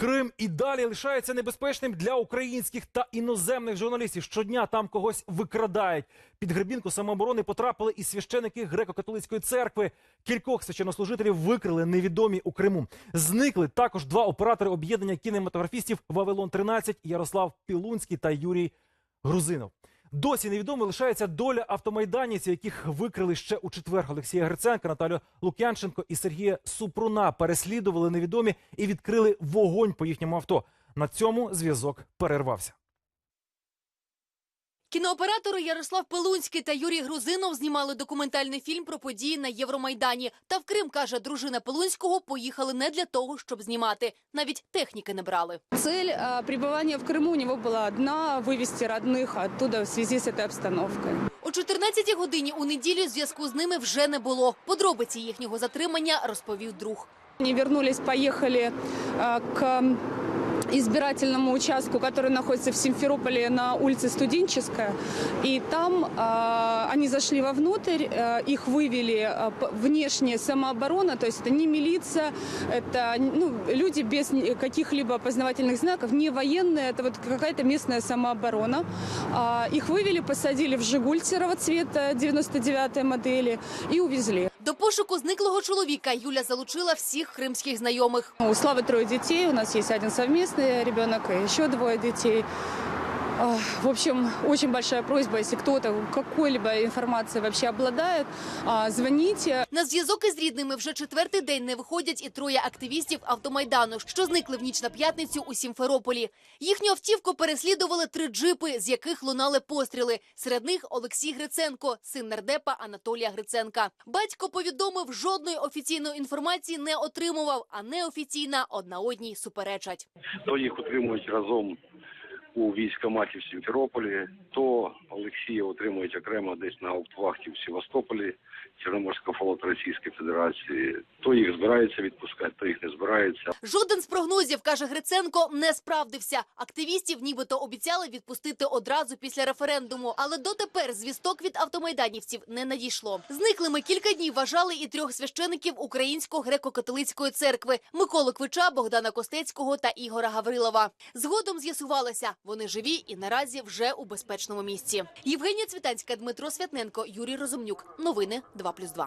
Крим і далі лишається небезпечним для українських та іноземних журналістів. Щодня там когось викрадають. Під гребінку самооборони потрапили і священики греко-католицької церкви. Кількох священнослужителів викрили невідомі у Криму. Зникли також два оператори об'єднання кінематографістів Вавилон 13 Ярослав Пілунський та Юрій Грузинов. Досі невідомо лишається доля автомайданівців, яких викрили ще у четвер. Олексія Гриценка, Наталю Лук'янченко і Сергія Супруна переслідували невідомі і відкрили вогонь по їхньому авто. На цьому зв'язок перервався. Кінооператори Ярослав Пилунський та Юрій Грузинов знімали документальний фільм про події на Євромайдані. Та в Крим, каже дружина Пилунського, поїхали не для того, щоб знімати. Навіть техніки не брали. Цель а, пребывания в Крыму у него была одна – вывести родных оттуда в связи с этой обстановкой. О 14-й годині у неділю зв'язку з ними вже не було. Подробиці їхнього затримання розповів друг. Они вернулись, поехали а, к избирательному участку, который находится в Симферополе на улице Студенческая. И там а, они зашли вовнутрь, а, их вывели п- внешняя самооборона, то есть это не милиция, это ну, люди без каких-либо опознавательных знаков, не военные, это вот какая-то местная самооборона. А, их вывели, посадили в «Жигуль» серого цвета 99-й модели и увезли. До пошуку зниклого чоловіка Юля залучила всіх кримських знайомих. У Слави троє дітей. у нас є один совмісний ребенок ще двоє дітей. В общем, очень большая просьба, если кто-то какой-либо информацией вообще обладает, а, звоните. На зв'язок із рідними вже четвертий день не виходять і троє активістів автомайдану, що зникли в ніч на п'ятницю у Сімферополі. Їхню автівку переслідували три джипи, з яких лунали постріли. Серед них Олексій Гриценко, син нардепа Анатолія Гриценка. Батько повідомив, жодної офіційної інформації не отримував, а неофіційна одна одній суперечать. то їх утримують разом у військкоматі в Сімферополі, то Олексія отримують окремо десь на Ауптвахті в Севастополі, Чорноморська флот Російської Федерації, то їх збираються відпускати, то їх не збираються. Жоден з прогнозів, каже Гриценко, не справдився. Активістів нібито обіцяли відпустити одразу після референдуму, але дотепер звісток від автомайданівців не надійшло. Зниклими кілька днів вважали і трьох священиків Українсько-греко-католицької церкви Миколу Квича, Богдана Костецького та Ігора Гаврилова. Згодом з'ясувалося, вони живі і наразі вже у безпечному місці. Євгенія Цвітанська, Дмитро Святненко, Юрій Розумнюк. Новини 2+,2.